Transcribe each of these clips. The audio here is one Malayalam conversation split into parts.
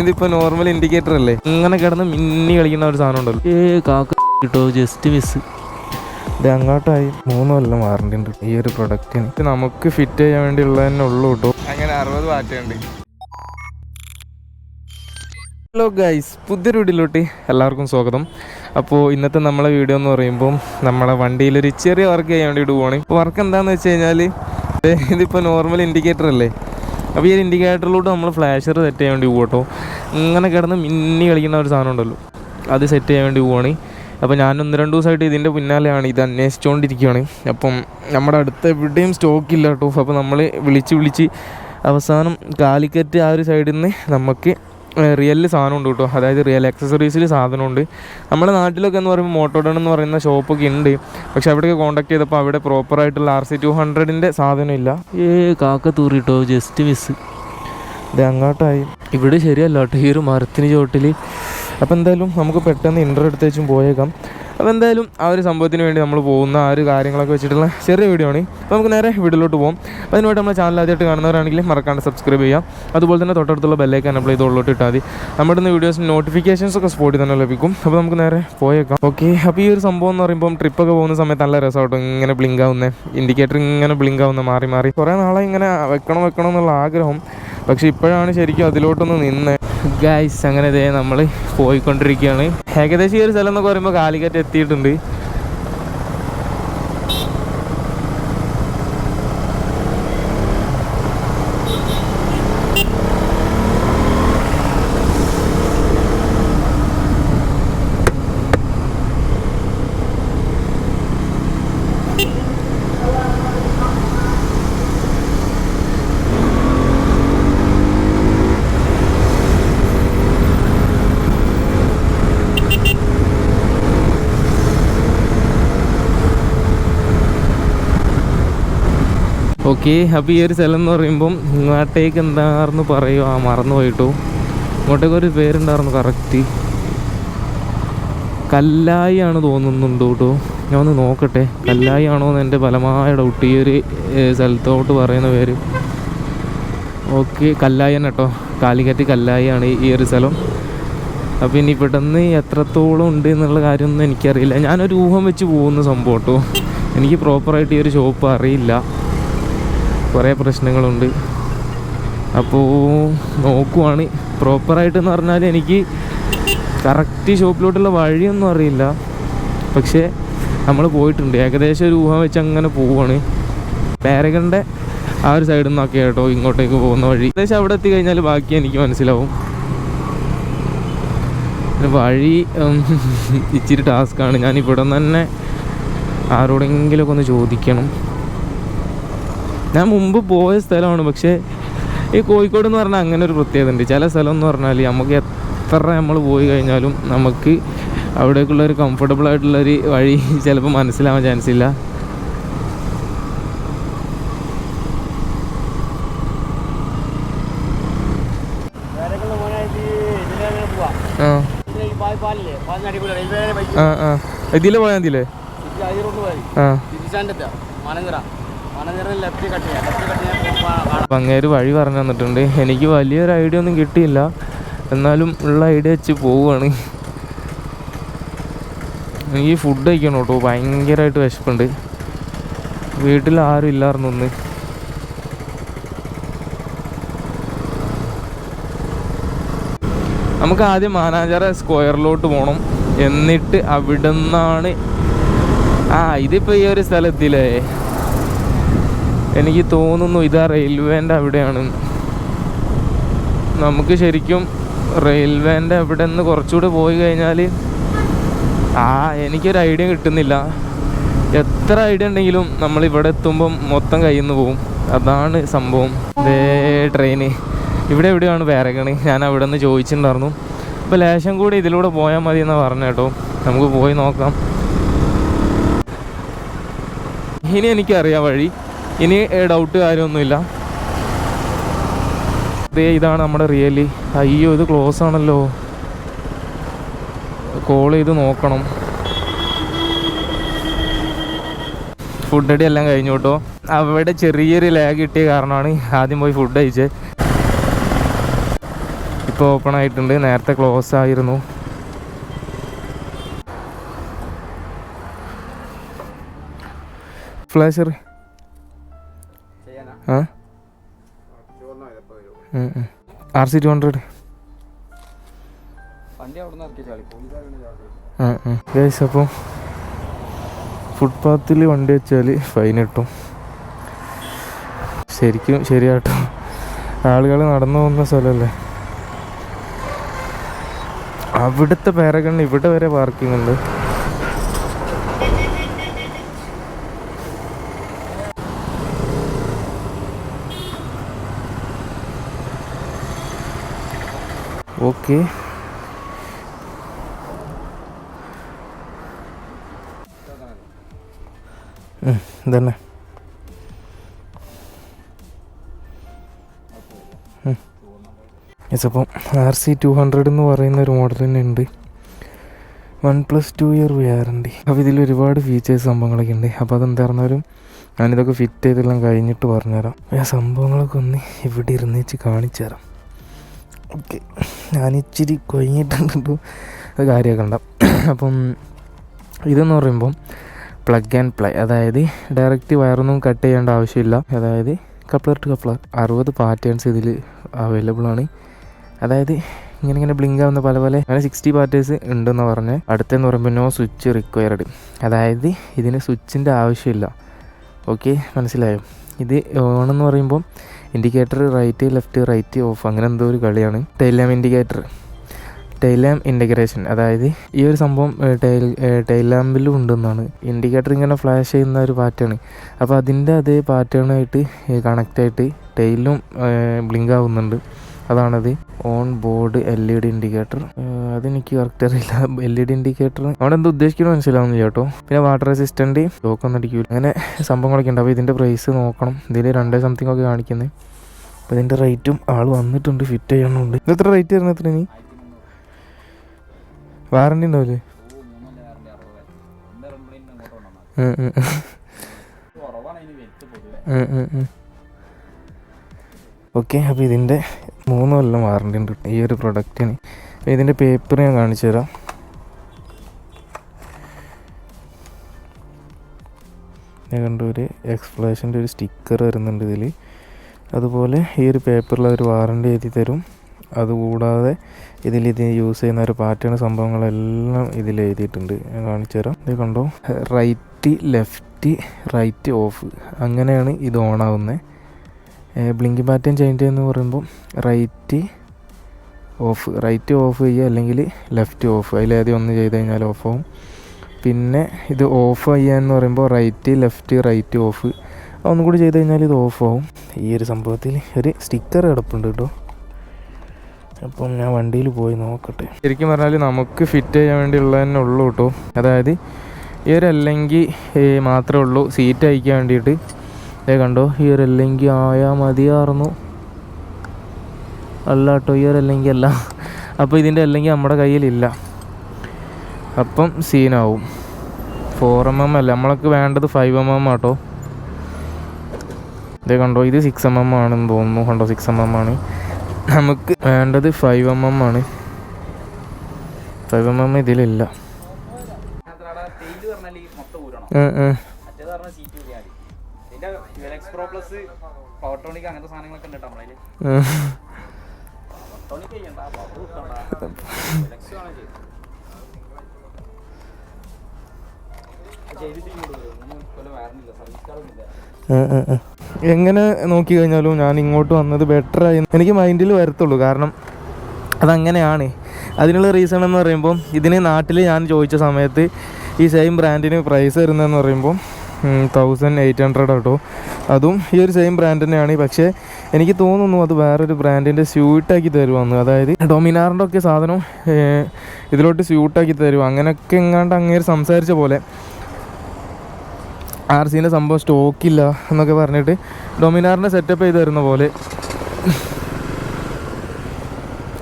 ഇതിപ്പോ നോർമൽ ഇൻഡിക്കേറ്റർ അല്ലേ? ഇങ്ങനെ കിടന്ന് മിന്നി കളിക്കുന്ന ഒരു സാധനം ഉണ്ടല്ലോ. ഏ കാക്ക കിട്ടോ ജസ്റ്റ് മിസ് ഇത് അങ്ങോട്ടായി. മൂന്ന് കൊല്ലം വാറണ്ടി ഉണ്ട്. ഈ ഒരു പ്രൊഡക്റ്റിന് ഇത് നമുക്ക് ഫിറ്റ് ചെയ്യാൻ വേണ്ടി ഉള്ളത് തന്നെ ഉള്ളൂ കേട്ടോ അങ്ങനെ അറുപത് വാറ്റുണ്ട് ഹലോ ഗൈസ് പുതിയൊരു വീഡിയോയിലോട്ട് എല്ലാവർക്കും സ്വാഗതം. അപ്പോൾ ഇന്നത്തെ നമ്മളെ വീഡിയോ എന്ന് പറയുമ്പോൾ നമ്മളെ വണ്ടിയിലൊരു ചെറിയ വർക്ക് ചെയ്യാൻ വേണ്ടിയിട്ട് പോവാണ് വർക്ക് എന്താണെന്ന് വെച്ച് കഴിഞ്ഞാൽ ഇതിപ്പോൾ നോർമൽ ഇൻഡിക്കേറ്റർ അല്ലേ? അപ്പോൾ ഈ ഒരു ഇൻഡിക്കേറ്ററിലോട്ട് നമ്മൾ ഫ്ലാഷർ സെറ്റ് ചെയ്യാൻ വേണ്ടി പോകട്ടോ ഇങ്ങനെ കിടന്ന് മിന്നി കളിക്കുന്ന ഒരു സാധനം ഉണ്ടല്ലോ. അത് സെറ്റ് ചെയ്യാൻ വേണ്ടി പോവാണ്. അപ്പോൾ ഞാൻ ഒന്ന് രണ്ട് ദിവസമായിട്ട് ഇതിന്റെ പിന്നാലെയാണ് ഇത് അന്വേഷിച്ചുകൊണ്ടിരിക്കുകയാണ് അപ്പം നമ്മുടെ അടുത്ത് എവിടെയും സ്റ്റോക്ക് ഇല്ല കേട്ടോ. അപ്പോൾ നമ്മൾ വിളിച്ച് വിളിച്ച് അവസാനം കാലിക്കറ്റ് ആ ഒരു സൈഡിൽ നിന്ന് നമുക്ക് റിയലിൽ സാധനം ഉണ്ട് കേട്ടോ. അതായത് റിയൽ ആക്സസറീസിൽ സാധനമുണ്ട്. നമ്മുടെ നാട്ടിലൊക്കെ എന്ന് പറയുമ്പോൾ മോട്ടോഡൺ എന്ന് പറയുന്ന ഷോപ്പൊക്കെ ഉണ്ട്. പക്ഷെ അവിടെയൊക്കെ കോൺടാക്ട് ചെയ്തപ്പോൾ അവിടെ പ്രോപ്പറായിട്ടുള്ള ആർ സി ടു ഹൺഡ്രഡിന്റെ സാധനമില്ല ഇല്ല. ഏ കാക്ക തൂറിട്ടോ ജസ്റ്റ് മിസ് ഇത് അങ്ങോട്ടായി. ഇവിടെ ശരിയല്ല കേട്ടോ ഈ ഒരു മരത്തിന് ചോട്ടിൽ അപ്പോൾ എന്തായാലും നമുക്ക് പെട്ടെന്ന് ഇന്റർ എടുത്തേച്ചും പോയേക്കാം. അപ്പോൾ എന്തായാലും ആ ഒരു സംഭവത്തിന് വേണ്ടി നമ്മൾ പോകുന്ന ആ ഒരു കാര്യങ്ങളൊക്കെ വെച്ചിട്ടുള്ള ചെറിയ വീഡിയോ ആണ്. അപ്പോൾ നമുക്ക് നേരെ വീഡിയോയിലോട്ട് പോകും അപ്പോൾ അതിനുവേണ്ടി നമ്മുടെ ചാനൽ ആദ്യമായിട്ട് കാണുന്നവരാണെങ്കിൽ മറക്കാണ്ട് സബ്സ്ക്രൈബ് ചെയ്യാം അതുപോലെ തന്നെ തൊട്ടടുത്തുള്ള ബെല്ലേക്ക് അപ്ലൈ ചെയ്തോളിലോട്ട് ഇട്ടാൽ മതി. നമ്മുടെ ഇന്ന് വീഡിയോസ് നോട്ടിഫിക്കേഷൻസ് ഒക്കെ സ്പോട്ടിൽ തന്നെ ലഭിക്കും. അപ്പോൾ നമുക്ക് നേരെ പോയേക്കാം. ഓക്കെ അപ്പോൾ ഈ ഒരു സംഭവം എന്ന് പറയുമ്പോൾ ട്രിപ്പൊക്കെ പോകുന്ന സമയത്ത് നല്ല രസമാട്ടോ. ഇങ്ങനെ ബ്ലിങ്ക് ആവുന്നത് ഇൻഡിക്കേറ്റർ ഇങ്ങനെ ബ്ലിങ്ക് ആവുന്ന മാറി മാറി. കുറേ നാളെ ഇങ്ങനെ വെക്കണം വെക്കണം എന്നുള്ള ആഗ്രഹം. പക്ഷെ ഇപ്പോഴാണ് ശരിക്കും അതിലോട്ടൊന്ന് നിന്ന്. ഗൈസ് അങ്ങനെ ഇതേ നമ്മൾ പോയിക്കൊണ്ടിരിക്കുകയാണ്. ഏകദേശം ഈ ഒരു സ്ഥലം എന്നൊക്കെ പറയുമ്പോൾ കാലിക്കറ്റ് എത്തിയിട്ടുണ്ട്. ഓക്കെ അപ്പോൾ ഈ ഒരു സ്ഥലം എന്ന് പറയുമ്പം ഇങ്ങോട്ടേക്ക് എന്താണെന്ന് പറയുമോ ആ മറന്നു പോയിട്ടോ ഇങ്ങോട്ടേക്ക് ഒരു പേരുണ്ടായിരുന്നു കറക്റ്റ്. കല്ലായി ആണ് തോന്നുന്നുണ്ട് കേട്ടോ. ഞാൻ ഒന്ന് നോക്കട്ടെ. കല്ലായി ആണോ എന്ന് എന്റെ ഫലമായ ഡൗട്ട് ഈ ഒരു സ്ഥലത്തോട്ട് പറയുന്ന പേര്. ഓക്കെ കല്ലായി തന്നെ കേട്ടോ. കാലിക്കറ്റ് കല്ലായി ആണ് ഈ ഒരു സ്ഥലം. അപ്പോൾ ഇനി പെട്ടെന്ന് എത്രത്തോളം ഉണ്ട് എന്നുള്ള കാര്യമൊന്നും എനിക്കറിയില്ല. ഞാനൊരു ഊഹം വെച്ച് പോകുന്ന സംഭവം കേട്ടോ. എനിക്ക് പ്രോപ്പറായിട്ട് ഈ ഒരു ഷോപ്പ് അറിയില്ല. കുറേ പ്രശ്നങ്ങളുണ്ട്. അപ്പോൾ നോക്കുവാണ്. പ്രോപ്പറായിട്ടെന്ന് പറഞ്ഞാൽ എനിക്ക് കറക്റ്റ് ഷോപ്പിലോട്ടുള്ള വഴിയൊന്നും അറിയില്ല. പക്ഷേ നമ്മൾ പോയിട്ടുണ്ട്. ഏകദേശം ഒരു ഊഹം വെച്ച് അങ്ങനെ പോവുകയാണ് പേരകന്റെ ആ ഒരു സൈഡിൽ നിന്നൊക്കെ കേട്ടോ ഇങ്ങോട്ടേക്ക് പോകുന്ന വഴി. ഏകദേശം അവിടെ എത്തി കഴിഞ്ഞാൽ ബാക്കി എനിക്ക് മനസ്സിലാവും. വഴി ഇച്ചിരി ടാസ്ക്കാണ് ഞാൻ ഇവിടെ തന്നെ ആരോടെങ്കിലുമൊക്കെ ഒന്ന് ചോദിക്കണം. ഞാൻ മുമ്പ് പോയ സ്ഥലമാണ് പക്ഷേ ഈ കോഴിക്കോട് എന്ന് പറഞ്ഞാൽ അങ്ങനെ ഒരു പ്രത്യേകത ഉണ്ട് ചില സ്ഥലം എന്ന് പറഞ്ഞാൽ നമുക്ക് എത്ര നമ്മൾ പോയി കഴിഞ്ഞാലും നമുക്ക് അവിടേക്കുള്ള ഒരു കംഫർട്ടബിൾ ആയിട്ടുള്ളൊരു വഴി ചിലപ്പോൾ മനസ്സിലാവാൻ ചാൻസ് ഇല്ല. ഇതിലെ പോയാ പോയാൽ മതിയില്ലേ. ആ. അപ്പം അങ്ങേര് വഴി പറഞ്ഞു തന്നിട്ടുണ്ട്. എനിക്ക് വലിയൊരു ഐഡിയ ഒന്നും കിട്ടിയില്ല. എന്നാലും ഉള്ള ഐഡിയ വെച്ച് പോവുകയാണ്. എനിക്ക് ഫുഡ് കഴിക്കണം കേട്ടോ. ഭയങ്കരമായിട്ട് വിശപ്പുണ്ട്. വീട്ടിൽ ആരും ഇല്ലായിരുന്നു ഒന്ന് നമുക്ക് ആദ്യം മാനാഞ്ചിറ സ്ക്വയറിലോട്ട് പോകണം എന്നിട്ട് അവിടെ നിന്നാണ് ആ ഇതിപ്പോൾ ഈ ഒരു സ്ഥലത്തില്ലേ? എനിക്ക് തോന്നുന്നു ഇതാ റെയിൽവേന്റെ അവിടെയാണ്. നമുക്ക് ശരിക്കും റെയിൽവേന്റെ അവിടെ നിന്ന് കുറച്ചുകൂടെ പോയി കഴിഞ്ഞാൽ ആ എനിക്കൊരു ഐഡിയ കിട്ടുന്നില്ല. എത്ര ഐഡിയ ഉണ്ടെങ്കിലും നമ്മൾ ഇവിടെ എത്തുമ്പം മൊത്തം കയ്യിൽ നിന്ന് പോകും അതാണ് സംഭവം. ദേ ട്രെയിന്. ഇവിടെ എവിടെയാണ് വേറെകണ് ഞാൻ അവിടെ നിന്ന് ചോദിച്ചിട്ടുണ്ടായിരുന്നു. അപ്പോൾ ലേശം കൂടി ഇതിലൂടെ പോയാൽ മതി എന്നാണ് പറഞ്ഞു കേട്ടോ. നമുക്ക് പോയി നോക്കാം. ഇനി എനിക്കറിയാം വഴി. ഇനി ഡൗട്ട് കാര്യമൊന്നുമില്ല. ദേ ഇതാണ് നമ്മുടെ റിയലി. അയ്യോ ഇത് ക്ലോസ് ആണല്ലോ. കോൾ ചെയ്ത് നോക്കണം. ഫുഡ് അടി എല്ലാം കഴിഞ്ഞു കേട്ടോ. അവിടെ ചെറിയൊരു ലാഗ് കിട്ടിയ കാരണമാണ് ആദ്യം പോയി ഫുഡ് കഴിച്ചത് ഇപ്പോൾ ഓപ്പൺ ആയിട്ടുണ്ട്. നേരത്തെ ക്ലോസ് ആയിരുന്നു. Flasher R C two hundred guys അപ്പോൾ ഫുട്പാത്തിൽ വണ്ടി വെച്ചാൽ ഫൈൻ കിട്ടും. ശരിക്കും ശരിയാട്ടോ. ആളുകൾ നടന്നു പോകുന്ന സ്ഥലമല്ലേ അവിടുത്തെ പേരക്കണ്ണ് ഇവിടെ വരെ പാർക്കിംഗ് ഉണ്ട്. ഓക്കെ ഇതന്നെ. യെസ് അപ്പം ആർ സി ടു ഹൺഡ്രഡ് എന്ന് പറയുന്ന ഒരു മോഡൽ തന്നെ ഉണ്ട്. One plus two year warranty അപ്പോൾ ഇതിൽ ഒരുപാട് ഫീച്ചേഴ്സ് സംഭവങ്ങളൊക്കെ ഉണ്ട്. അപ്പോൾ അതെന്തായിരുന്നാലും ഞാനിതൊക്കെ ഫിറ്റ് ചെയ്തെല്ലാം കഴിഞ്ഞിട്ട് പറഞ്ഞുതരാം. ആ സംഭവങ്ങളൊക്കെ ഒന്ന് ഇവിടെ ഇരുന്നേച്ച് കാണിച്ചു തരാം ഓക്കെ. ഞാനിച്ചിരി ഒരു കാര്യമൊക്കെ ഉണ്ടാവും അപ്പം ഇതെന്ന് പറയുമ്പം പ്ലഗ് ആൻഡ് പ്ലേ അതായത് ഡയറക്റ്റ് വയറൊന്നും കട്ട് ചെയ്യേണ്ട ആവശ്യമില്ല. അതായത് കപ്ലർ ടു കപ്ലർ അറുപത് പാറ്റേൺസ് ഇതിൽ അവൈലബിൾ ആണ്. അതായത് ഇങ്ങനെ ഇങ്ങനെ ബ്ലിങ്ക് ആവുന്ന പല പല അങ്ങനെ സിക്സ്റ്റി പാറ്റേഴ്സ് ഉണ്ടെന്ന് പറഞ്ഞ്. അടുത്തെന്ന് പറയുമ്പോൾ നോ സ്വിച്ച് റിക്വയർഡ് അതായത് ഇതിന് സ്വിച്ചിന്റെ ആവശ്യമില്ല. ഓക്കെ? മനസ്സിലായോ? ഇത് ഓൺ എന്ന് പറയുമ്പോൾ indicator right left right off അങ്ങനെ എന്തോ ഒരു കളിയാണ്. Tail indicator tail lamp integration അതായത് ഈ ഒരു സംഭവം ടൈൽ ടൈൽ ഉണ്ടെന്നാണ്. ഇൻഡിക്കേറ്റർ ഇങ്ങനെ ഫ്ലാഷ് ചെയ്യുന്ന ഒരു പാറ്റേൺ അപ്പോൾ അതിന്റെ അതേ പാറ്റേണായിട്ട് കണക്റ്റായിട്ട് ടൈലും ബ്ലിങ്ക് ആവുന്നുണ്ട്. അതാണത്. On board L E D indicator അതെനിക്ക് കറക്റ്റ് അറിയില്ല. എൽ ഇ ഡി ഇൻഡിക്കേറ്റർ അവിടെ എന്താ ഉദ്ദേശിക്കുന്നത് മനസ്സിലാവുന്നില്ല കേട്ടോ. പിന്നെ വാട്ടർ അസിസ്റ്റന്റ് ലോക്കൊന്നും അടിക്കില്ല അങ്ങനെ സംഭവങ്ങളൊക്കെ ഉണ്ട്. അപ്പോൾ ഇതിന്റെ പ്രൈസ് നോക്കണം. ഇതിൽ രണ്ടേ സംതിങ് ഒക്കെ കാണിക്കുന്നത് അപ്പോൾ ഇതിന്റെ റേറ്റും ആൾ വന്നിട്ടുണ്ട്. ഫിറ്റ് ചെയ്യണമുണ്ട് ഇത് എത്ര റേറ്റ് വരുന്നത് എത്ര ഇനി? വാറണ്ടി ഉണ്ടാവില്ലേ. ഓക്കെ അപ്പോൾ ഇതിന്റെ മൂന്ന് കൊല്ലം വാറണ്ടി ഉണ്ട് ഈ ഒരു പ്രൊഡക്റ്റിന് ഇതിന്റെ പേപ്പർ ഞാൻ കാണിച്ചു തരാം. ഞാൻ കണ്ട ഒരു എക്സ്പ്ലേഷന്റെ ഒരു സ്റ്റിക്കർ വരുന്നുണ്ട് ഇതിൽ അതുപോലെ ഈ ഒരു പേപ്പറിൽ അവർ വാറണ്ടി എഴുതി തരും. അതുകൂടാതെ ഇതിൽ ഇത് യൂസ് ചെയ്യുന്ന ഒരു പാറ്റേൺ സംഭവങ്ങളെല്ലാം ഇതിൽ എഴുതിയിട്ടുണ്ട്. ഞാൻ കാണിച്ചു തരാം. ഇത് കണ്ടോ റൈറ്റ് ലെഫ്റ്റ് റൈറ്റ് ഓഫ് അങ്ങനെയാണ് ഇത് ഓൺ ബ്ലിങ്കിങ് പാറ്റേൺ ചേഞ്ച് ചെയ്യുന്ന പറയുമ്പോൾ റൈറ്റ് ഓഫ് റൈറ്റ് ഓഫ് ചെയ്യുക അല്ലെങ്കിൽ ലെഫ്റ്റ് ഓഫ് അതിലേതെങ്കിലും ഒന്ന് ചെയ്ത് കഴിഞ്ഞാൽ ഓഫ് ആവും. പിന്നെ ഇത് ഓഫ് ചെയ്യുക എന്ന് പറയുമ്പോൾ റൈറ്റ് ലെഫ്റ്റ് റൈറ്റ് ഓഫ് ഒന്നും കൂടി ചെയ്ത് കഴിഞ്ഞാൽ ഇത് ഓഫ് ആവും. ഈ ഒരു സംഭവത്തിൽ ഒരു സ്റ്റിക്കർ കിടപ്പുണ്ട് കേട്ടോ. അപ്പം ഞാൻ വണ്ടിയിൽ പോയി നോക്കട്ടെ. ശരിക്കും പറഞ്ഞാൽ നമുക്ക് ഫിറ്റ് ചെയ്യാൻ വേണ്ടിയുള്ള തന്നെ ഉള്ളൂ കേട്ടോ. അതായത് ഈ ഒരു അല്ലെങ്കിൽ മാത്രമേ ഉള്ളൂ സീറ്റ് അയക്കാൻ വേണ്ടിയിട്ട്. ഇതേ കണ്ടോ ഈ ഒരു അല്ലെങ്കിൽ ആയാൽ മതിയായിരുന്നു അല്ല കേട്ടോ ഈ ഒരു അല്ലെങ്കിൽ അല്ല. അപ്പോൾ ഇതിന്റെ അല്ലെങ്കിൽ നമ്മുടെ കയ്യിലില്ല. അപ്പം സീനാവും. ഫോർ എം എം അല്ല നമ്മളൊക്കെ വേണ്ടത് ഫൈവ് എം എം ആട്ടോ. ഇതേ കണ്ടോ ഇത് സിക്സ് എം എം ആണെന്ന് തോന്നുന്നു. കണ്ടോ സിക്സ് എം എം ആണ്. നമുക്ക് വേണ്ടത് ഫൈവ് എം എം ആണ്. ഫൈവ് എം എം ഇതിലില്ല. പ്രോ പ്ലസ് പവർ ടോണിക് അങ്ങനത്തെ സാധനങ്ങളൊക്കെ ഉണ്ട് നമ്മളതിൽ. എങ്ങനെ നോക്കി കഴിഞ്ഞാലും ഞാൻ ഇങ്ങോട്ട് വന്നത് ബെറ്റർ ആയി എനിക്ക് മൈൻഡിൽ വരത്തുള്ളൂ. കാരണം അതങ്ങനെയാണ്. അതിനുള്ള റീസൺ എന്ന് പറയുമ്പോൾ ഇതിന് നാട്ടിൽ ഞാൻ ചോദിച്ച സമയത്ത് ഈ സെയിം ബ്രാൻഡിന് പ്രൈസ് വരുന്നതെന്ന് പറയുമ്പോൾ തൗസൻഡ് എയ്റ്റ് ഹൺഡ്രഡ് കേട്ടോ അതും ഈ ഒരു സെയിം ബ്രാൻഡ് തന്നെയാണ്. പക്ഷേ എനിക്ക് തോന്നുന്നു അത് വേറൊരു ബ്രാൻഡിന്റെ സ്യൂട്ടാക്കി തരുമെന്ന് അതായത് ഡൊമിനാറിന്റെ ഒക്കെ സാധനം ഇതിലോട്ട് സ്യൂട്ടാക്കി തരും അങ്ങനെയൊക്കെ എങ്ങാണ്ട് അങ്ങേര് സംസാരിച്ച പോലെ. ആർ സീന്റെ സംഭവം സ്റ്റോക്കില്ല എന്നൊക്കെ പറഞ്ഞിട്ട് ഡൊമിനാറിന്റെ സെറ്റപ്പ് ചെയ്ത് തരുന്ന പോലെ.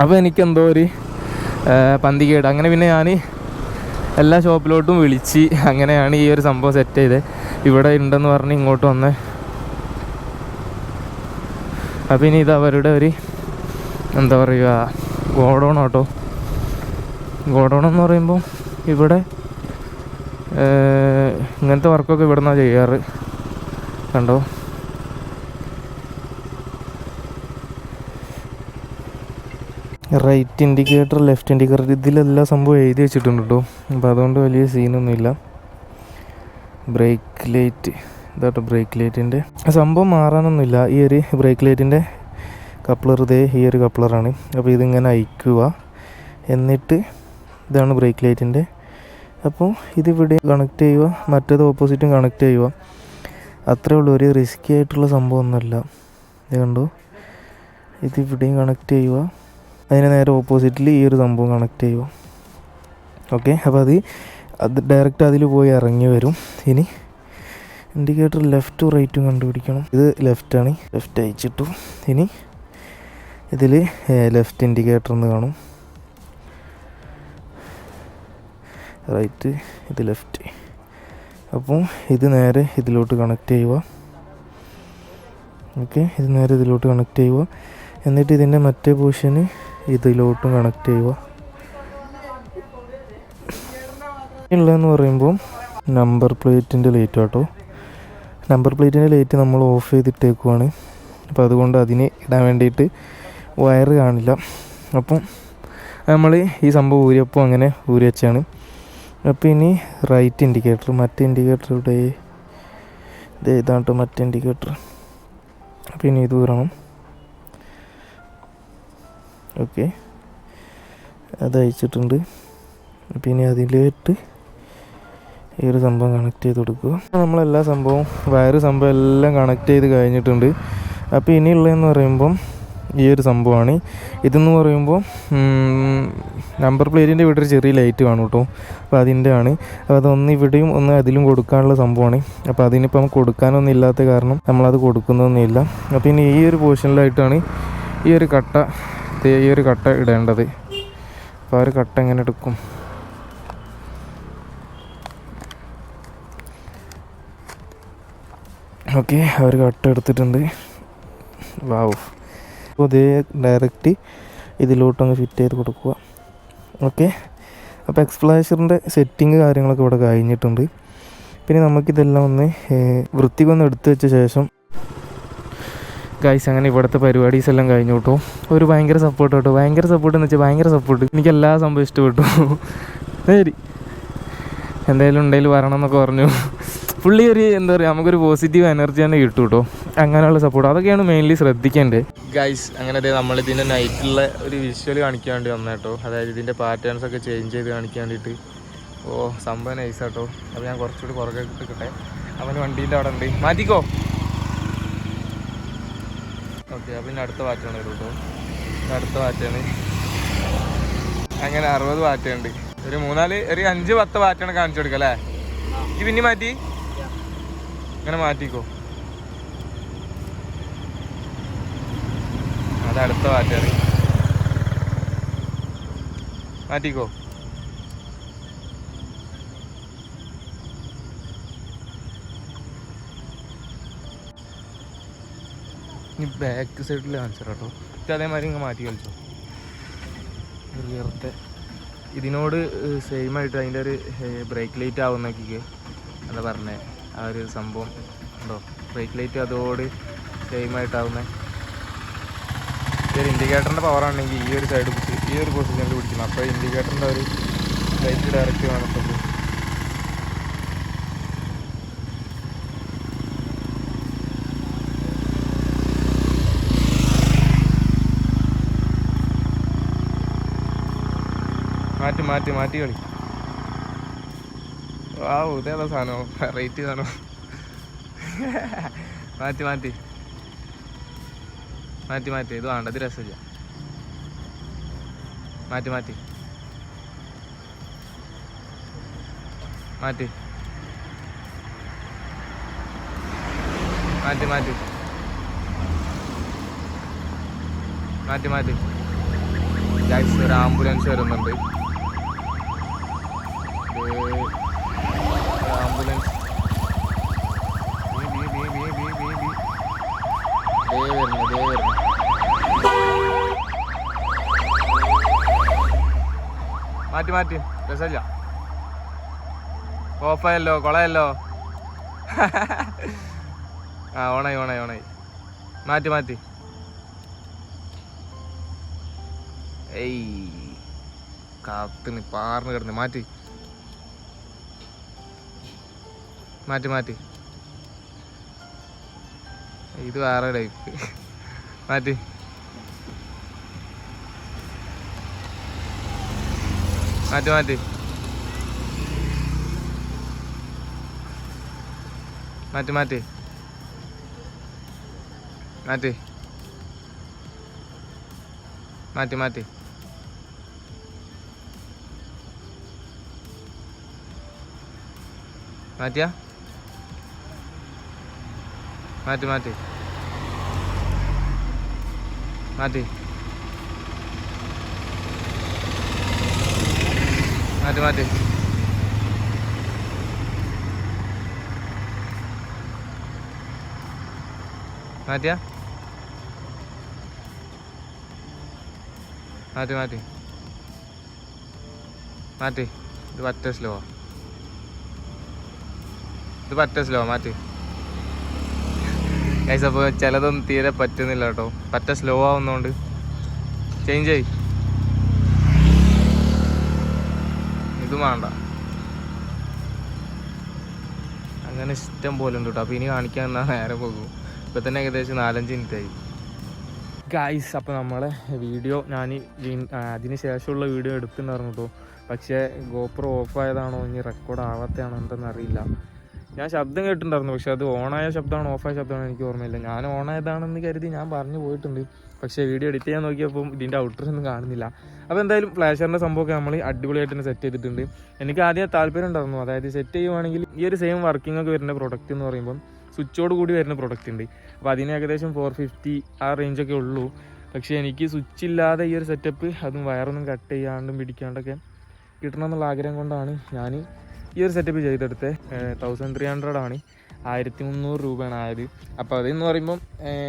അപ്പോൾ എനിക്കെന്തോ ഒരു പന്തികേട്. അങ്ങനെ പിന്നെ ഞാൻ എല്ലാ ഷോപ്പിലോട്ടും വിളിച്ച് അങ്ങനെയാണ് ഈ ഒരു സംഭവം സെറ്റ് ചെയ്തത് ഇവിടെ ഉണ്ടെന്ന് പറഞ്ഞ് ഇങ്ങോട്ട് വന്നേ. അപ്പം ഇനി ഇത് അവരുടെ ഒരു എന്താ പറയുക ഗോഡൗൺ ആട്ടോ. ഗോഡൗൺ എന്ന് പറയുമ്പോൾ ഇവിടെ ഇങ്ങനത്തെ വർക്കൊക്കെ ഇവിടെ നിന്നാണ് ചെയ്യാറ്. കണ്ടോ? റൈറ്റ് ഇൻഡിക്കേറ്റർ ലെഫ്റ്റ് ഇൻഡിക്കേറ്റർ ഇതിലെല്ലാം സംഭവം എഴുതി വെച്ചിട്ടുണ്ട് കേട്ടോ. അപ്പോൾ അതുകൊണ്ട് വലിയ സീനൊന്നുമില്ല ബ്രേക്ക് ലൈറ്റ് ഇതാട്ടോ ബ്രേക്ക് ലൈറ്റിന്റെ സംഭവം മാറാനൊന്നുമില്ല. ഈ ഒരു ബ്രേക്ക് ലൈറ്റിന്റെ കപ്ലർ ഇതേ ഈ ഒരു കപ്ലറാണ് അപ്പോൾ ഇതിങ്ങനെ അയക്കുക. എന്നിട്ട് ഇതാണ് ബ്രേക്ക് ലൈറ്റിന്റെ അപ്പോൾ ഇതിവിടെ കണക്ട് ചെയ്യുക. മറ്റേത് ഓപ്പോസിറ്റും കണക്ട് ചെയ്യുക. അത്രേ ഉള്ളൂ. ഒരു റിസ്ക്കി ആയിട്ടുള്ള സംഭവമൊന്നുമല്ല. ഇത് കണ്ടോ? ഇതിവിടെയും കണക്ട് ചെയ്യുക. അതിന് നേരെ ഓപ്പോസിറ്റിൽ ഈ ഒരു സംഭവം കണക്ട് ചെയ്യുക. ഓക്കെ അപ്പോൾ അത് അത് ഡയറക്റ്റ് അതിൽ പോയി ഇറങ്ങി വരും. ഇനി ഇൻഡിക്കേറ്റർ ലെഫ്റ്റും റൈറ്റും കണ്ടുപിടിക്കണം. ഇത് ലെഫ്റ്റാണ് ലെഫ്റ്റ് അയച്ചിട്ടു. ഇനി ഇതിൽ ലെഫ്റ്റ് ഇൻഡിക്കേറ്റർ എന്ന് കാണും. റൈറ്റ് ഇത് ലെഫ്റ്റ് അപ്പോൾ ഇത് നേരെ ഇതിലോട്ട് കണക്ട് ചെയ്യുക. ഓക്കെ ഇത് നേരെ ഇതിലോട്ട് കണക്ട് ചെയ്യുക. എന്നിട്ട് ഇതിന്റെ മറ്റേ പോർഷന് ഇതിലോട്ടും കണക്ട് ചെയ്യുക. ഉള്ളതെന്ന് പറയുമ്പോൾ നമ്പർ പ്ലേറ്റിന്റെ ലൈറ്റ് കേട്ടോ നമ്പർ പ്ലേറ്റിന്റെ ലൈറ്റ് നമ്മൾ ഓഫ് ചെയ്തിട്ടേക്കുവാണ്. അപ്പോൾ അതുകൊണ്ട് അതിനെ ഇടാൻ വേണ്ടിയിട്ട് വയർ കാണില്ല. അപ്പം നമ്മൾ ഈ സംഭവം ഊരിയപ്പോൾ അങ്ങനെ ഊരി വെച്ചാണ്. അപ്പോൾ ഇനി റൈറ്റ് ഇൻഡിക്കേറ്റർ മറ്റേ ഇൻഡിക്കേറ്റർ ഇവിടെ. ഇത് ഇതാണ് കേട്ടോ മറ്റേ ഇൻഡിക്കേറ്റർ അപ്പോൾ ഇനി ഇത് ഊരണം. ഓക്കെ അത് അയച്ചിട്ടുണ്ട്. ഇനി അതിലേക്ക് ഈ ഒരു സംഭവം കണക്ട് ചെയ്ത് കൊടുക്കുക നമ്മളെല്ലാ സംഭവവും വയറ് സംഭവം എല്ലാം കണക്ട് ചെയ്ത് കഴിഞ്ഞിട്ടുണ്ട്. അപ്പോൾ ഇനിയുള്ളതെന്ന് പറയുമ്പം ഈ ഒരു സംഭവമാണ്. ഇതെന്ന് പറയുമ്പോൾ നമ്പർ പ്ലേറ്റിന്റെ ഇവിടെ ഒരു ചെറിയ ലൈറ്റ് കാണും കേട്ടോ അപ്പോൾ അതിന്റെ ആണ് അപ്പോൾ അതൊന്ന് ഇവിടെയും ഒന്ന് അതിലും കൊടുക്കാനുള്ള സംഭവമാണ്. അപ്പോൾ അതിനിപ്പം കൊടുക്കാനൊന്നും ഇല്ലാത്ത കാരണം നമ്മളത് കൊടുക്കുന്നൊന്നുമില്ല. അപ്പോൾ ഇനി ഈ ഒരു പോർഷനിലായിട്ടാണ് ഈ ഒരു കട്ട ഈ ഒരു കട്ട ഇടേണ്ടത്. അപ്പോൾ ആ ഒരു കട്ട എങ്ങനെ എടുക്കും? ഓക്കെ അവർ കട്ട് എടുത്തിട്ടുണ്ട്. വാവ്. അപ്പോൾ ഇതേ ഡയറക്റ്റ് ഇതിലോട്ടങ്ങ് ഫിറ്റ് ചെയ്ത് കൊടുക്കുക. ഓക്കെ. അപ്പോൾ എക്സ്പ്ലാഷറിന്റെ സെറ്റിങ് കാര്യങ്ങളൊക്കെ ഇവിടെ കഴിഞ്ഞിട്ടുണ്ട്. പിന്നെ നമുക്കിതെല്ലാം ഒന്ന് വൃത്തിക്കൊന്ന് എടുത്തു വെച്ച ശേഷം ഗൈസ് അങ്ങനെ ഇവിടുത്തെ പരിപാടീസ് എല്ലാം കഴിഞ്ഞു കേട്ടോ. ഒരു ഭയങ്കര സപ്പോർട്ട് കേട്ടോ. ഭയങ്കര സപ്പോർട്ട് എന്ന് വെച്ചാൽ ഭയങ്കര സപ്പോർട്ട് എനിക്ക് എല്ലാ സംഭവം ഇഷ്ടപ്പെട്ടു. ശരി. എന്തായാലും ഉണ്ടെങ്കിൽ വരണം എന്നൊക്കെ പറഞ്ഞു. പുള്ളി ഒരു എന്താ പറയുക നമുക്കൊരു പോസിറ്റീവ് എനർജി തന്നെ കിട്ടും കേട്ടോ അങ്ങനെയുള്ള സപ്പോർട്ട് അതൊക്കെയാണ് മെയിൻലി ശ്രദ്ധിക്കേണ്ടത്. ഗൈസ് അങ്ങനെ അതെ നമ്മൾ ഇതിന്റെ നൈറ്റിലുള്ള ഒരു വിഷ്വൽ കാണിക്കാൻ വേണ്ടി വന്ന കേട്ടോ അതായത് ഇതിന്റെ പാറ്റേൺസ് ഒക്കെ ചേഞ്ച് ചെയ്ത് കാണിക്കാൻ വേണ്ടിയിട്ട്. ഓ സംഭവം നൈസ് കേട്ടോ അപ്പോൾ ഞാൻ കുറച്ചുകൂടി പുറകെ കിട്ടട്ടെ അവന് വണ്ടീന്റെ അവിടെ ഉണ്ട്. മാറ്റിക്കോ. ഓക്കെ അപ്പം ഇനി അടുത്ത പാറ്റാണ് വരും കേട്ടോ അടുത്ത പാറ്റാണ് അങ്ങനെ അറുപത് പാറ്റുണ്ട് ഒരു മൂന്നാൽ ഒരു അഞ്ച് പത്ത് പാറ്റാണ് കാണിച്ചു കൊടുക്കല്ലേ അല്ലേ? ഇത് പിന്നെ മാറ്റി. അങ്ങനെ മാറ്റിക്കോ. അത് അടുത്ത പാറ്റാണ് മാറ്റിക്കോ. ഇനി ബാക്ക് സൈഡിൽ കാണിച്ചു കേട്ടോ ഇത് അതേമാതിരി ഇങ്ങനെ മാറ്റി കളിച്ചോ. ഉയർത്തെ ഇതിനോട് സെയിം ആയിട്ട് അതിന്റെ ഒരു ബ്രേക്ക് ലൈറ്റ് ആവുന്നൊക്കെ അതാ പറഞ്ഞേ. ആ ഒരു സംഭവം ഉണ്ടോ? ബ്രേക്ക് ലൈറ്റ് അതോട് സെയിം ആയിട്ടാവുന്നത് ഈ ഒരു ഇൻഡിക്കേറ്ററിന്റെ പവറാണെങ്കിൽ ഈ ഒരു സൈഡ് പിടിച്ച് ഈ ഒരു പൊസിഷനിൽ പിടിക്കണം. അപ്പോൾ ഇൻഡിക്കേറ്ററിന്റെ ഒരു ലൈറ്റ് ഡയറക്റ്റ് കാണത്തുള്ളൂ മാറ്റി മാറ്റി മാറ്റി കളി. ആ ഇതേതാ സാധനം? റേറ്റ് സാധനം മാറ്റി മാറ്റി. മാറ്റി മാറ്റി. ഇത് വേണ്ട ഇത് രസമില്ല. മാറ്റി മാറ്റി. മാറ്റി. മാറ്റി മാറ്റി. മാറ്റി മാറ്റി. ഗൈസ് ഒരു ആംബുലൻസ് വരുന്നുണ്ട്. മാറ്റി മാറ്റി. രസമില്ല. ഓഫായല്ലോ കൊളയല്ലോ. ആ ഓണായി ഓണായി ഓണായി. മാറ്റി മാറ്റി. ഏയ് കാത്തിന് പാർന്ന് കിടന്ന്. മാറ്റി. മാറ്റി മാറ്റി. ഇത് വേറെ ലൈഫ് മാറ്റി. Mati mati. Mati mati. Mati. Mati mati. Mati ya. Mati mati. Mati. മാറ്റി മാറ്റി മാറ്റിയാ മാറ്റി മാറ്റി മാറ്റി ഇത് പറ്റ സ്ലോ ഇത് പറ്റ സ്ലോ മാറ്റി ഗൈസ് അപ്പോൾ ചിലതൊന്നും തീരെ പറ്റുന്നില്ല കേട്ടോ. പറ്റ സ്ലോ ആവുന്നതുകൊണ്ട് ചേഞ്ച് ചെയ് ഇത് വേണ്ട. അങ്ങനെ ഇഷ്ടം പോലെ ഉണ്ട് കേട്ടോ അപ്പൊ ഇനി കാണിക്കാൻ എന്നാൽ നേരെ പോകും. ഇപ്പൊ തന്നെ ഏകദേശം നാലഞ്ച് മിനിറ്റ് ആയി. ഗായ്സ് അപ്പോൾ നമ്മളെ വീഡിയോ ഞാൻ അതിന് ശേഷമുള്ള വീഡിയോ എടുക്കുന്ന കേട്ടോ പക്ഷേ ഗോപ്രോ ഓഫ് ആയതാണോ? ഇനി റെക്കോർഡ് ആവാത്തതാണോ? എന്തെന്ന് അറിയില്ല. ഞാൻ ശബ്ദം കേട്ടിട്ടുണ്ടായിരുന്നു. പക്ഷെ അത് ഓണായ ശബ്ദമാണോ? ഓഫായ ശബ്ദമാണോ? എനിക്ക് ഓർമ്മയില്ല. ഞാൻ ഓണായതാണെന്ന് കരുതി ഞാൻ പറഞ്ഞു പോയിട്ടുണ്ട്. പക്ഷേ വീഡിയോ എഡിറ്റ് ചെയ്യാൻ നോക്കിയപ്പോൾ ഇതിന്റെ ഔട്ടർ ഒന്നും കാണുന്നില്ല. അപ്പോൾ എന്തായാലും ഫ്ലാഷറിന്റെ സംഭവമൊക്കെ നമ്മൾ അടിപൊളിയായിട്ട് തന്നെ സെറ്റ് ചെയ്തിട്ടുണ്ട്. എനിക്ക് ആദ്യം താല്പര്യം ഉണ്ടായിരുന്നു. അതായത് സെറ്റ് ചെയ്യുവാണെങ്കിൽ ഈ ഒരു സെയിം വർക്കിംഗ് ഒക്കെ വരുന്ന പ്രൊഡക്റ്റ് എന്ന് പറയുമ്പം സ്വിച്ചോട് കൂടി വരുന്ന പ്രൊഡക്റ്റ് ഉണ്ട്. അപ്പോൾ അതിന് ഏകദേശം ഫോർ ഫിഫ്റ്റി ആ റേഞ്ചൊക്കെ ഉള്ളൂ. പക്ഷേ എനിക്ക് സ്വിച്ച് ഇല്ലാതെ ഈ ഒരു സെറ്റപ്പ് അതും വയറൊന്നും കട്ട് ചെയ്യാണ്ടും പിടിക്കാണ്ടൊക്കെ കിട്ടണം എന്നുള്ള ആഗ്രഹം കൊണ്ടാണ് ഞാൻ ഈ ഒരു സെറ്റപ്പ് ചെയ്തെടുത്തത്. തൗസൻഡ് ത്രീ ഹൺഡ്രഡ് ആണ്. ആയിരത്തി മുന്നൂറ് രൂപയാണ് ആയത്. അപ്പോൾ അതെന്ന് പറയുമ്പം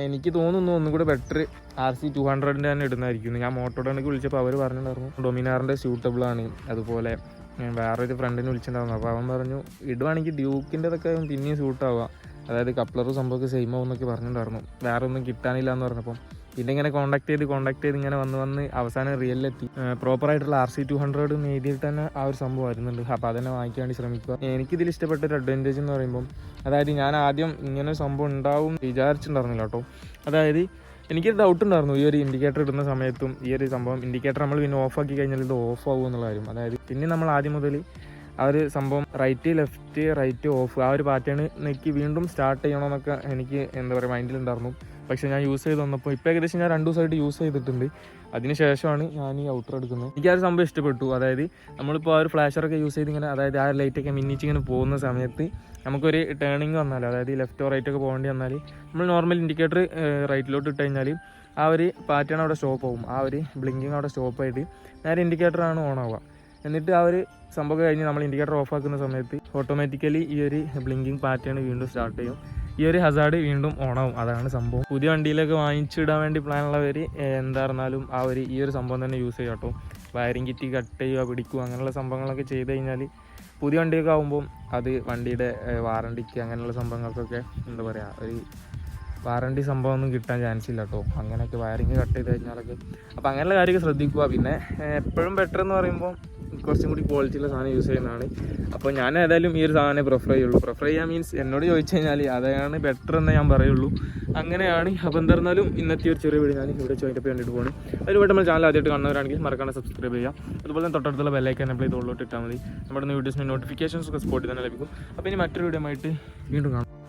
എനിക്ക് തോന്നുന്നു ഒന്നും കൂടെ ബെറ്റർ ആർ സി ടു ഹൺഡ്രഡിന്റെ തന്നെ ഇടുന്നതായിരിക്കും. ഞാൻ മോട്ടോഡാണെങ്കിൽ വിളിച്ചപ്പോൾ അവർ പറഞ്ഞിട്ടുണ്ടായിരുന്നു ഡൊമിനാറിന്റെ സ്യൂട്ടബിൾ ആണ്. അതുപോലെ വേറൊരു ഫ്രണ്ടിനെ വിളിച്ചിട്ടുണ്ടായിരുന്നു. അപ്പോൾ അവൻ പറഞ്ഞു ഇടുവാണെങ്കിൽ ഡ്യൂക്കിന്റെതൊക്കെ പിന്നെയും സ്യൂട്ടാവുക അതായത് കപ്ലറും സംഭവമൊക്കെ സെയിം ആവും എന്നൊക്കെ പറഞ്ഞിട്ടുണ്ടായിരുന്നു. വേറെ ഒന്നും കിട്ടാനില്ല എന്ന് പറഞ്ഞപ്പം പിന്നെ ഇങ്ങനെ കോണ്ടാക്ട് ചെയ്ത് കോണ്ടാക്ട് ചെയ്ത് ഇങ്ങനെ വന്ന് വന്ന് അവസാനം റിയലിലെത്തി പ്രോപ്പർ ആയിട്ടുള്ള ആർ സി ടു ഹൺഡ്രഡ് എഴുതിയിട്ട് തന്നെ ആ ഒരു സംഭവം വരുന്നുണ്ട്. അപ്പോൾ അതന്നെ വാങ്ങിക്കാൻ വേണ്ടി ശ്രമിക്കുക. എനിക്കിതിൽ ഇഷ്ടപ്പെട്ട ഒരു അഡ്വാന്റേജ് എന്ന് പറയുമ്പം അതായത് ഞാൻ ആദ്യം ഇങ്ങനെ ഒരു സംഭവം ഉണ്ടാവും വിചാരിച്ചിട്ടുണ്ടായിരുന്നില്ല കേട്ടോ. അതായത് എനിക്കൊരു ഡൗട്ട് ഉണ്ടായിരുന്നു. ഈ ഒരു ഇൻഡിക്കേറ്റർ ഇടുന്ന സമയത്തും ഈ ഒരു സംഭവം ഇൻഡിക്കേറ്റർ നമ്മൾ പിന്നെ ഓഫ് ആക്കി കഴിഞ്ഞാൽ ഇത് ഓഫ് ആവും എന്നുള്ള കാര്യം. അതായത് പിന്നെ നമ്മൾ ആദ്യം മുതൽ ആ ഒരു സംഭവം റൈറ്റ് ലെഫ്റ്റ് റൈറ്റ് ഓഫ് ആ ഒരു പാറ്റേൺ നെക്കി വീണ്ടും സ്റ്റാർട്ട് ചെയ്യണമെന്നൊക്കെ എനിക്ക് എന്താ പറയുക മൈൻഡിലുണ്ടായിരുന്നു പക്ഷേ ഞാൻ യൂസ് ചെയ്ത് വന്നപ്പോൾ ഇപ്പോൾ ഏകദേശം ഞാൻ രണ്ട് ദിവസമായിട്ട് യൂസ് ചെയ്തിട്ടുണ്ട്. അതിന് ശേഷമാണ് ഞാൻ ഈ ഔട്ടർ എടുക്കുന്നത്. എനിക്ക് ആ ഒരു സംഭവം ഇഷ്ടപ്പെട്ടു. അതായത് നമ്മളിപ്പോൾ ആ ഒരു ഫ്ലാഷറൊക്കെ യൂസ് ചെയ്ത് ഇങ്ങനെ അതായത് ആ ലൈറ്റൊക്കെ മിന്നിച്ച് ഇങ്ങനെ പോകുന്ന സമയത്ത് നമുക്കൊരു ടേണിങ് വന്നാൽ അതായത് ലെഫ്റ്റോ റൈറ്റൊക്കെ പോകേണ്ടി വന്നാൽ നമ്മൾ നോർമൽ ഇൻഡിക്കേറ്റർ റൈറ്റിലോട്ട് ഇട്ട് കഴിഞ്ഞാൽ ആ ഒരു പാറ്റേൺ അവിടെ സ്റ്റോപ്പ് ആവും. ആ ഒരു ബ്ലിങ്കിങ് അവിടെ സ്റ്റോപ്പ് ആയിട്ട് നേരെ ഇൻഡിക്കേറ്ററാണ് ഓൺ ആവുക. എന്നിട്ട് ആ ഒരു സംഭവം കഴിഞ്ഞ് നമ്മൾ ഇൻഡിക്കേറ്റർ ഓഫ് ആക്കുന്ന സമയത്ത് ഓട്ടോമാറ്റിക്കലി ഈ ഒരു ബ്ലിങ്കിങ് പാറ്റേൺ വീണ്ടും സ്റ്റാർട്ട് ചെയ്യും. ഈ ഒരു ഹസാർഡ് വീണ്ടും ഓണാവും. അതാണ് സംഭവം. പുതിയ വണ്ടിയിലൊക്കെ വാങ്ങിച്ചിടാൻ വേണ്ടി പ്ലാനുള്ളവർ എന്താ പറഞ്ഞാലും ആ ഒരു ഈ ഒരു സംഭവം തന്നെ യൂസ് ചെയ്യാം കേട്ടോ. വയറിംഗ് കിറ്റ് കട്ട് ചെയ്യുക പിടിക്കുക അങ്ങനെയുള്ള സംഭവങ്ങളൊക്കെ ചെയ്ത് കഴിഞ്ഞാൽ പുതിയ വണ്ടിയൊക്കെ ആകുമ്പോൾ അത് വണ്ടിയുടെ വാറണ്ടിക്ക് അങ്ങനെയുള്ള സംഭവങ്ങൾക്കൊക്കെ എന്താ പറയുക ഒരു വാറണ്ടി സംഭവം ഒന്നും കിട്ടാൻ ചാൻസ് ഇല്ല കേട്ടോ. അങ്ങനെയൊക്കെ വയറിങ് കട്ട് ചെയ്ത് കഴിഞ്ഞാലൊക്കെ. അപ്പോൾ അങ്ങനെയുള്ള കാര്യമൊക്കെ ശ്രദ്ധിക്കുക. പിന്നെ എപ്പോഴും ബെറ്റർ എന്ന് പറയുമ്പോൾ കുറച്ചും കൂടി ക്വാളിറ്റിയുള്ള സാധനം യൂസ് ചെയ്യുന്നതാണ്. അപ്പോൾ ഞാൻ ഏതായാലും ഈ ഒരു സാധനം പ്രിഫർ ചെയ്യുള്ളൂ. പ്രിഫർ ചെയ്യാൻ മീൻസ് എന്നോട് ചോദിച്ചു കഴിഞ്ഞാൽ അതാണ് ബെറ്റർ എന്ന് ഞാൻ പറയുള്ളൂ. അങ്ങനെയാണ്. അപ്പോൾ എന്തായിരുന്നാലും ഇന്നത്തെ ഒരു ചെറിയ വീഡിയോ ഞാൻ ഇവിടെ ചോദിക്കപ്പോൾ വേണ്ടിയിട്ട് പോകണം അതിലൂടെ നമ്മൾ ചാനൽ ആദ്യമായിട്ട് കാണുന്നവരാണെങ്കിൽ മറക്കാണ്ട് സബ്സ്ക്രൈബ് ചെയ്യാം അതുപോലെ തന്നെ തൊട്ടടുത്തുള്ള ബെല്ലൈക്കൻ അപ്ലൈ തോളിലോട്ട് ഇട്ടാൽ മതി. നമ്മുടെ വീഡിയോസിന് നോട്ടിഫിക്കേഷൻസ് ഒക്കെ സ്പോട്ടിൽ തന്നെ ലഭിക്കും. അപ്പോൾ ഇനി മറ്റൊരു വീഡിയോ ആയിട്ട് വീണ്ടും കാണാം.